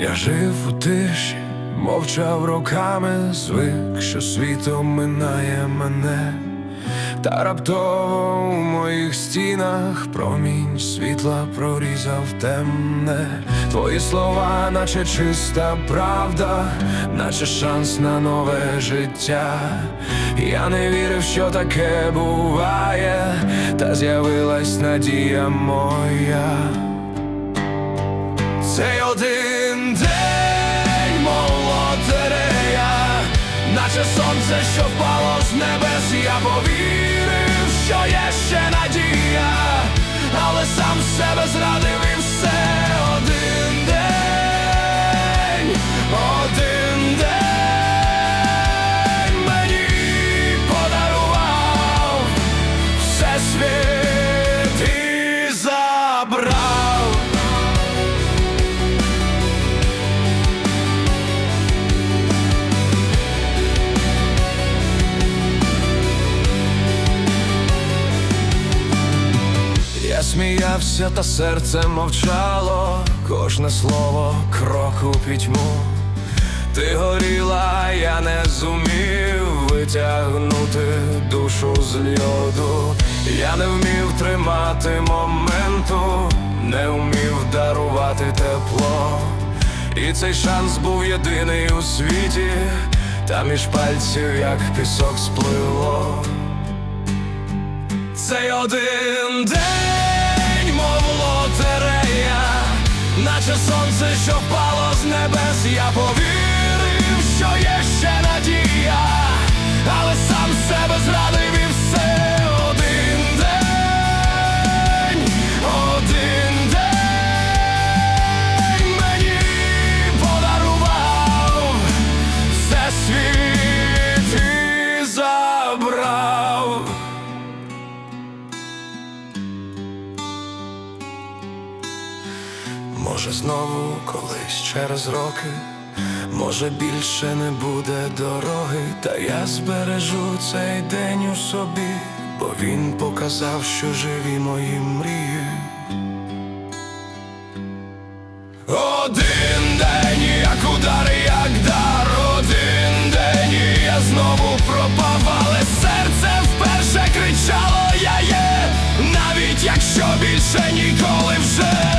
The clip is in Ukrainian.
Я жив у тиші, мовчав роками, звик, що світом минає мене, та раптово у моїх стінах промінь світла прорізав темне. Твої слова, наче чиста правда, наче шанс на нове життя. Я не вірив, що таке буває, та з'явилась надія моя. Наче сонце, що впало з небес, я повірив, що є ще надія, але сам себе зрадив і все один день, один день мені подарував все світ і забрав. Сміявся, та серце мовчало, кожне слово крок у пітьму. Ти горіла, я не зумів витягнути душу з льоду. Я не вмів тримати моменту, не вмів дарувати тепло. І цей шанс був єдиний у світі, та між пальців, як пісок сплило. Цей один день, сонце, що впало з небес, я повірив, може, знову колись через роки, може, більше не буде дороги, та я збережу цей день у собі, бо він показав, що живі мої мрії. Один день, як удар, як дар, один день і я знову пропав, але серце вперше кричало я є, навіть якщо більше ніколи вже.